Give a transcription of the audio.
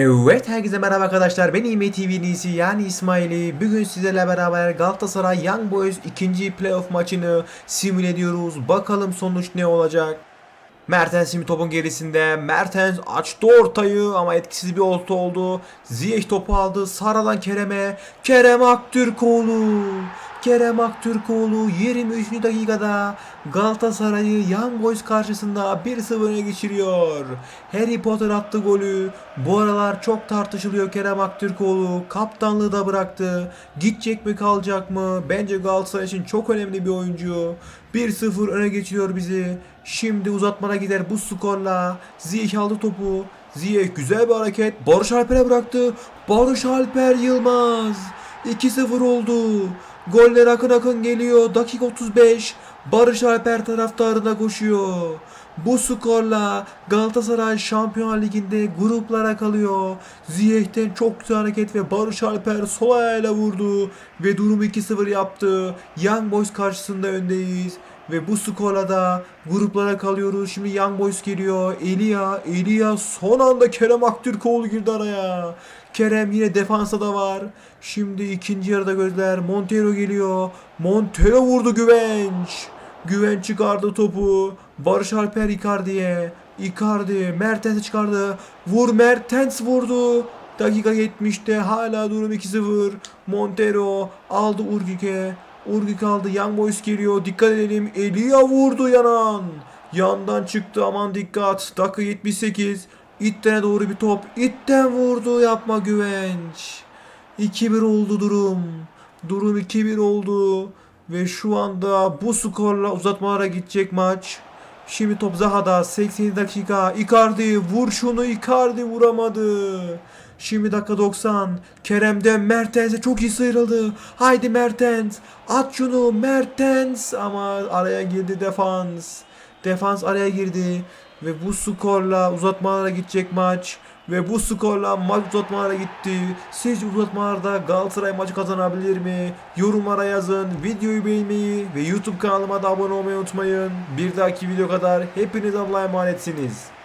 Evet herkese merhaba arkadaşlar. Ben İME TV'nin yani İsmail'i. Bugün sizlerle beraber Galatasaray Young Boys ikinci playoff maçını simüle ediyoruz. Bakalım sonuç ne olacak? Mertens şimdi topun gerisinde. Mertens açtı ortayı ama etkisiz bir orta oldu. Ziyech topu aldı. Sara'dan Kerem'e. Kerem Aktürkoğlu Kerem Aktürkoğlu 23. dakikada Galatasaray'ı Young Boys karşısında 1-0 öne geçiriyor. Harry Potter attı golü. Bu aralar çok tartışılıyor Kerem Aktürkoğlu. Kaptanlığı da bıraktı. Gidecek mi kalacak mı? Bence Galatasaray için çok önemli bir oyuncu. 1-0 öne geçiriyor bizi. Şimdi uzatmana gider bu skorla. Ziyech aldı topu. Ziyech güzel bir hareket. Barış Alper'e bıraktı. Barış Alper Yılmaz. 2-0 oldu. Goller akın akın geliyor. Dakika 35. Barış Alper taraftarına koşuyor. Bu skorla Galatasaray Şampiyonlar Ligi'nde gruplara kalıyor. Ziyech'ten çok güzel hareket ve Barış Alper sol ayağıyla vurdu. Ve durum 2-0 yaptı. Young Boys karşısında öndeyiz. Ve bu skorla da gruplara kalıyoruz. Şimdi Young Boys geliyor. Elia, Elia son anda Kerem Aktürkoğlu girdi araya. Kerem yine defansa da var. Şimdi ikinci yarıda gözler. Montero geliyor. Montero vurdu Güvenç. Güvenç çıkardı topu. Barış Alper Icardi'ye. Icardi Mertens'e çıkardı. Vur Mertens vurdu. Dakika 70'te hala durum 2-0. Montero aldı Urgike. Urgike aldı. Young Boys geliyor. Dikkat edelim. Elia vurdu yanan. Yandan çıktı aman dikkat. Dakika 78. İtten'e doğru bir top. İtten vurdu. Yapma güvenç. 2-1 oldu durum. Durum 2-1 oldu. Ve şu anda bu skorla uzatmalara gidecek maç. Şimdi top Zaha'da 80 dakika. Icardi vur şunu Icardi vuramadı. Şimdi dakika 90. Kerem'den Mertens'e çok iyi sıyrıldı. Haydi Mertens. At şunu Mertens. Ama araya girdi defans. Defans araya girdi. Ve bu skorla uzatmalara gidecek maç. Ve bu skorla maç uzatmalara gitti. Sizce uzatmalarda Galatasaray maçı kazanabilir mi? Yorumlara yazın. Videoyu beğenmeyi ve YouTube kanalıma da abone olmayı unutmayın. Bir dahaki video kadar hepiniz Allah'a emanetsiniz.